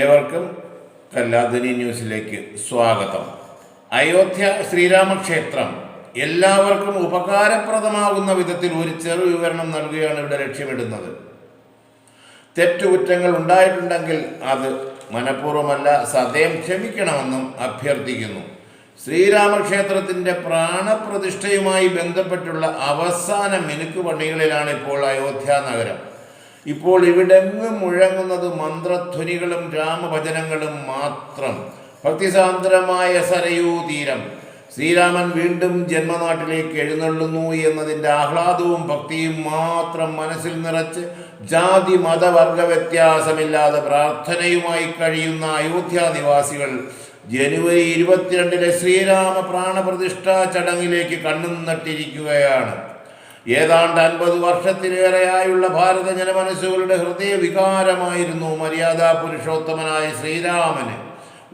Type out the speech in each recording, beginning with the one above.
ഏവർക്കും കല്ലാധനി ന്യൂസിലേക്ക് സ്വാഗതം. അയോധ്യ ശ്രീരാമക്ഷേത്രം എല്ലാവർക്കും ഉപകാരപ്രദമാകുന്ന വിധത്തിൽ ഒരു ചെറു വിവരണം നൽകുകയാണ് ഇവിടെ ലക്ഷ്യമിടുന്നത്. തെറ്റുകുറ്റങ്ങൾ ഉണ്ടായിട്ടുണ്ടെങ്കിൽ അത് മനഃപൂർവമല്ല സദയം ക്ഷമിക്കണമെന്നും അഭ്യർത്ഥിക്കുന്നു. ശ്രീരാമക്ഷേത്രത്തിന്റെ പ്രാണപ്രതിഷ്ഠയുമായി ബന്ധപ്പെട്ടുള്ള അവസാന മിനുക്ക് പണികളിലാണ് ഇപ്പോൾ അയോധ്യ നഗരം. ഇപ്പോൾ ഇവിടെങ്ങും മുഴങ്ങുന്നത് മന്ത്രധ്വനികളും രാമഭജനങ്ങളും മാത്രം. ഭക്തിസാന്ദ്രമായ സരയൂ തീരം. ശ്രീരാമൻ വീണ്ടും ജന്മനാട്ടിലേക്ക് എഴുന്നള്ളുന്നു എന്നതിന്റെ ആഹ്ലാദവും ഭക്തിയും മാത്രം മനസ്സിൽ നിറച്ച് ജാതി മതവർഗ വ്യത്യാസമില്ലാതെ പ്രാർത്ഥനയുമായി കഴിയുന്ന അയോധ്യ നിവാസികൾ ജനുവരി ഇരുപത്തിരണ്ടിലെ ശ്രീരാമ പ്രാണപ്രതിഷ്ഠാ ചടങ്ങിലേക്ക് കണ്ണും നട്ടിരിക്കുകയാണ്. ഏതാണ്ട് അൻപത് വർഷത്തിലേറെയായുള്ള ഭാരത ജനമനസ്സുകളുടെ ഹൃദയ വികാരമായിരുന്നു മര്യാദാ പുരുഷോത്തമനായ ശ്രീരാമന്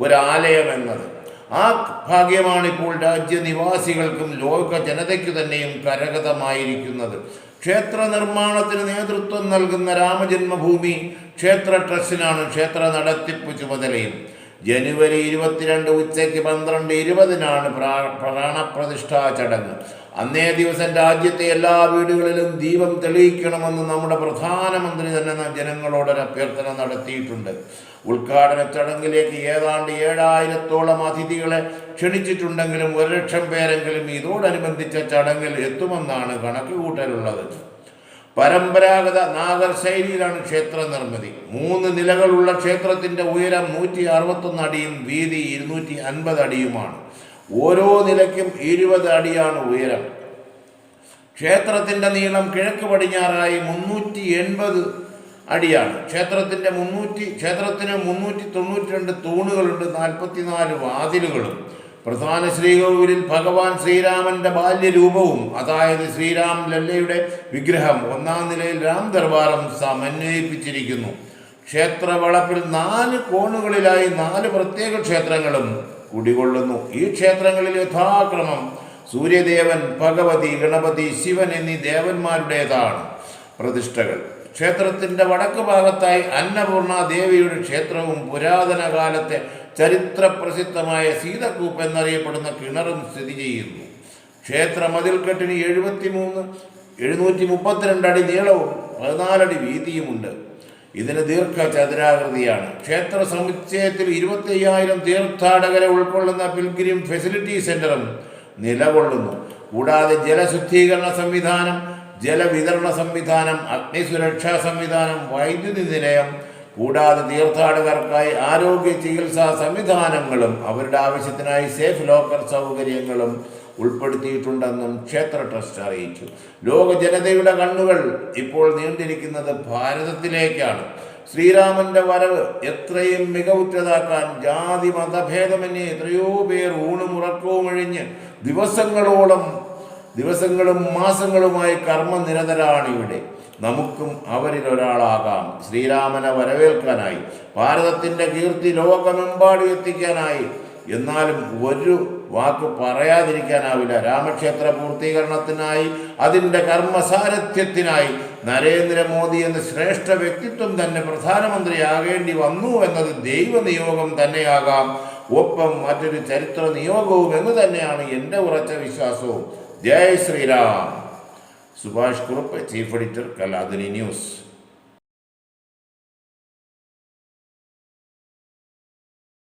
ഒരാലയം എന്നത് ആ ഭാഗ്യമാണിപ്പോൾ രാജ്യനിവാസികൾക്കും ലോക ജനതയ്ക്കു തന്നെയും കരഗതമായിരിക്കുന്നത്. ക്ഷേത്ര നിർമ്മാണത്തിന് നേതൃത്വം നൽകുന്ന രാമജന്മഭൂമി ക്ഷേത്ര ട്രസ്റ്റിനാണ് ക്ഷേത്ര നടത്തിപ്പ് ചുമതലയും. ജനുവരി ഇരുപത്തിരണ്ട് ഉച്ചയ്ക്ക് പന്ത്രണ്ട് ഇരുപതിനാണ് പ്രാ- പ്രാണപ്രതിഷ്ഠാ ചടങ്ങ്. അന്നേ ദിവസം രാജ്യത്തെ എല്ലാ വീടുകളിലും ദീപം തെളിയിക്കണമെന്ന് നമ്മുടെ പ്രധാനമന്ത്രി തന്നെ ജനങ്ങളോടൊരു അഭ്യർത്ഥന നടത്തിയിട്ടുണ്ട്. ഉദ്ഘാടന ചടങ്ങിലേക്ക് ഏതാണ്ട് ഏഴായിരത്തോളം അതിഥികളെ ക്ഷണിച്ചിട്ടുണ്ടെങ്കിലും ഒരു ലക്ഷം പേരെങ്കിലും ഇതോടനുബന്ധിച്ച ചടങ്ങിൽ എത്തുമെന്നാണ് കണക്കുകൂട്ടലുള്ളത്. പരമ്പരാഗത നാഗർ ശൈലിയിലാണ് ക്ഷേത്ര നിർമ്മിതി. മൂന്ന് നിലകളുള്ള ക്ഷേത്രത്തിന്റെ ഉയരം നൂറ്റി അറുപത്തൊന്ന് അടിയും വീതി ഇരുന്നൂറ്റി അൻപത് അടിയുമാണ്. ഓരോ നിലയ്ക്കും ഇരുപത് അടിയാണ് ഉയരം. ക്ഷേത്രത്തിന്റെ നീളം കിഴക്ക് പടിഞ്ഞാറായി മുന്നൂറ്റി എൺപത് അടിയാണ്. ക്ഷേത്രത്തിന്റെ മുന്നൂറ്റി ക്ഷേത്രത്തിന് മുന്നൂറ്റി തൊണ്ണൂറ്റി രണ്ട് തൂണുകളുണ്ട് നാൽപ്പത്തിനാല് വാതിലുകളും. പ്രധാന ശ്രീകോവിലിൽ ഭഗവാൻ ശ്രീരാമന്റെ ബാല്യരൂപവും അതായത് ശ്രീരാം ലല്ലയുടെ വിഗ്രഹം ഒന്നാം നിലയിൽ രാം ദർബാറും സമന്വയിപ്പിച്ചിരിക്കുന്നു. ക്ഷേത്ര വളപ്പിൽ നാല് കോണുകളിലായി നാല് പ്രത്യേക ക്ഷേത്രങ്ങളും കുടികൊള്ളുന്നു. ഈ ക്ഷേത്രങ്ങളിൽ യഥാക്രമം സൂര്യദേവൻ ഭഗവതി ഗണപതി ശിവൻ എന്നീ ദേവന്മാരുടേതാണ് പ്രതിഷ്ഠകൾ. ക്ഷേത്രത്തിന്റെ വടക്ക് ഭാഗത്തായി അന്നപൂർണ ദേവിയുടെ ക്ഷേത്രവും പുരാതന കാലത്തെ ചരിത്ര പ്രസിദ്ധമായ സീതക്കൂപ്പ് എന്നറിയപ്പെടുന്ന കിണറും സ്ഥിതി ചെയ്യുന്നു. ക്ഷേത്ര മതിൽക്കെട്ടിന് എഴുപത്തിമൂന്ന് എഴുന്നൂറ്റി മുപ്പത്തിരണ്ട് അടി നീളവും പതിനാലടി വീതിയുമുണ്ട്. ഇതിന് ദീർഘ ചതുരാകൃതിയാണ് ക്ഷേത്ര സമുച്ചയത്തിൽ ഇരുപത്തി അയ്യായിരം തീർത്ഥാടകരെ ഉൾക്കൊള്ളുന്ന പിൽഗ്രിം ഫെസിലിറ്റി സെന്ററും നിലകൊള്ളുന്നു. കൂടാതെ ജലശുദ്ധീകരണ സംവിധാനം ജലവിതരണ സംവിധാനം അഗ്നിസുരക്ഷാ സംവിധാനം വൈദ്യുതി നിലയം കൂടാതെ തീർത്ഥാടകർക്കായി ആരോഗ്യ ചികിത്സാ സംവിധാനങ്ങളും അവരുടെ ആവശ്യത്തിനായി സേഫ് ലോക്കർ സൗകര്യങ്ങളും ഉൾപ്പെടുത്തിയിട്ടുണ്ടെന്നും ക്ഷേത്ര ട്രസ്റ്റ് അറിയിച്ചു. ലോക ജനതയുടെ കണ്ണുകൾ ഇപ്പോൾ നീണ്ടിരിക്കുന്നത് ഭാരതത്തിലേക്കാണ്. ശ്രീരാമന്റെ വരവ് എത്രയും മികവുറ്റതാക്കാൻ ജാതി മതഭേദമന്യേ എത്രയോ പേർ ഊണുമുറക്കവും ഒഴിഞ്ഞ് ദിവസങ്ങളോളം ദിവസങ്ങളും മാസങ്ങളുമായി കർമ്മനിരതരാണ് ഇവിടെ. നമുക്കും അവരിൽ ഒരാളാകാം. ശ്രീരാമനെ വരവേൽക്കാനായി ഭാരതത്തിന്റെ കീർത്തി ലോകമെമ്പാടും എത്തിക്കാനായി. എന്നാലും ഒരു വാക്ക് പറയാതിരിക്കാനാവില്ല. രാമക്ഷേത്ര പൂർത്തീകരണത്തിനായി അതിന്റെ കർമ്മസാരഥ്യത്തിനായി നരേന്ദ്രമോദി എന്ന ശ്രേഷ്ഠ വ്യക്തിത്വം തന്നെ പ്രധാനമന്ത്രിയാകേണ്ടി വന്നു എന്നത് ദൈവനിയോഗം തന്നെയാകാം. ഒപ്പം മറ്റൊരു ചരിത്ര നിയോഗവും എന്ന് തന്നെയാണ് എന്റെ ഉറച്ച വിശ്വാസവും. ജയ് Shriram. Subhash Kurup chief editor Kaladini news.